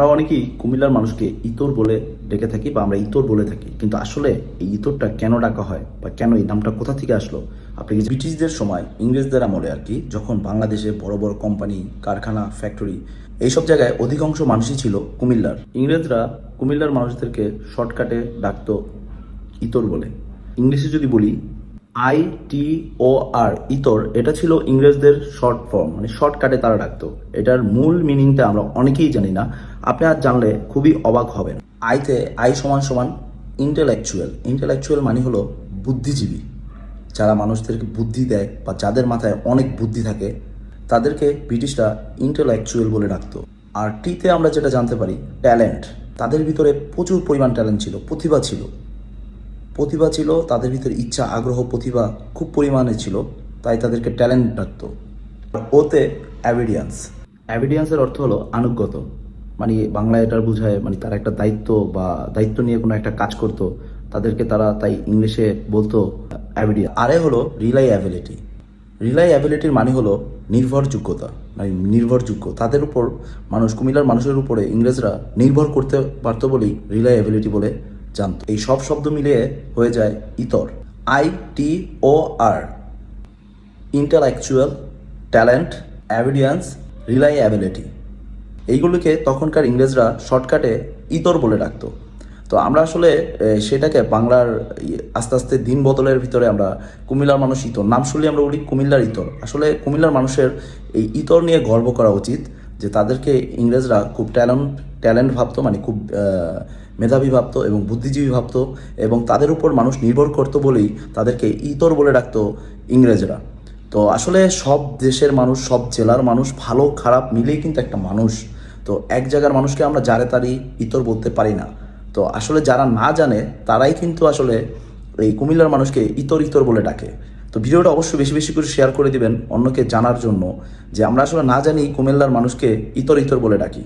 আমরা অনেকেই কুমিল্লার মানুষকে ইতর বলে ডেকে থাকি বা আমরা ইতর বলে থাকি। কিন্তু আসলে এই ইতরটা কেন ডাকা হয় বা কেন এই নামটা কোথা থেকে আসলো? আপনি কি ব্রিটিশদের সময় ইংরেজদের আমলে আর কি যখন বাংলাদেশে বড় বড় কোম্পানি, কারখানা, ফ্যাক্টরি এইসব জায়গায় অধিকাংশ মানুষই ছিল কুমিল্লার। ইংরেজরা কুমিল্লার মানুষদেরকে শর্টকাটে ডাকতো ইতর বলে। ইংলিশে যদি বলি, আই টি ও আর, ইতর, এটা ছিল ইংরেজদের শর্ট ফর্ম মানে শর্টকাটে তারা ডাকতো। এটার মূল মিনিংটা আমরা অনেকেই জানি না। আপনি আর জানলে খুবই অবাক হবেন। আইতে আই সমান সমান ইন্টেলেকচুয়াল ইন্টেলেকচুয়াল মানে হলো বুদ্ধিজীবী। যারা মানুষদেরকে বুদ্ধি দেয় বা যাদের মাথায় অনেক বুদ্ধি থাকে, তাদেরকে ব্রিটিশরা ইন্টেলেকচুয়াল বলে ডাকতো। আর টিতে আমরা যেটা জানতে পারি ট্যালেন্ট তাদের ভিতরে প্রচুর পরিমাণ ট্যালেন্ট ছিল, প্রতিভা ছিল। প্রতিভা ছিল, তাদের ভিতরে ইচ্ছা, আগ্রহ, প্রতিভা খুব পরিমাণে ছিল, তাই তাদেরকে ট্যালেন্ট ডাকতো। ওতে অ্যাভিডিয়ান্স অ্যাভিডিয়ান্সের অর্থ হলো আনুগত মানে বাংলায় এটার বোঝায় মানে তারা একটা দায়িত্ব বা দায়িত্ব নিয়ে কোনো একটা কাজ করতো, তাদেরকে তারা তাই ইংলিশে বলতো অ্যাভিডিয়ান আরে হলো রিলাইঅ্যাবিলিটি রিলাইঅ্যাবিলিটির মানে হলো নির্ভরযোগ্যতা মানে নির্ভরযোগ্য। তাদের উপর মানুষ, কুমিল্লার মানুষের উপরে ইংরেজরা নির্ভর করতে পারতো বলেই রিলাইঅ্যাবিলিটি বলে জানতো। এই সব শব্দ মিলিয়ে হয়ে যায় ইতর। I T or intellectual talent evidence reliability এইগুলোকে তখনকার ইংরেজরা শর্টকাটে ইতর বলে ডাকতো তো আমরা আসলে সেটাকে বাংলার আস্তে আস্তে দিন বদলের ভিতরে আমরা কুমিল্লার মানুষ ইতর। নাম শুনলে আমরা বলি কুমিল্লার ইতর। আসলে কুমিল্লার মানুষের এই ইতর নিয়ে গর্ব করা উচিত যে তাদেরকে ইংরেজরা খুব ট্যালেন্ট ট্যালেন্ট ভাবতো মানে খুব মেধাবী ভাবতো এবং বুদ্ধিজীবী ভাবতো এবং তাদের উপর মানুষ নির্ভর করতো বলেই তাদেরকে ইতর বলে ডাকতো ইংরেজরা। তো আসলে সব দেশের মানুষ, সব জেলার মানুষ ভালো, খারাপ মিলেই কিন্তু একটা মানুষ। তো এক জায়গার মানুষকে আমরা যারে তারই ইতর বলতে পারি না। তো আসলে যারা না জানে, তারাই কিন্তু আসলে এই কুমিল্লার মানুষকে ইতর ইতর বলে ডাকে। তো ভিডিওটা অবশ্যই বেশি বেশি করে শেয়ার করে দিবেন অন্যকে জানার জন্য যে আমরা আসলে না জানি কুমিল্লার মানুষকে ইতর ইতর বলে ডাকি।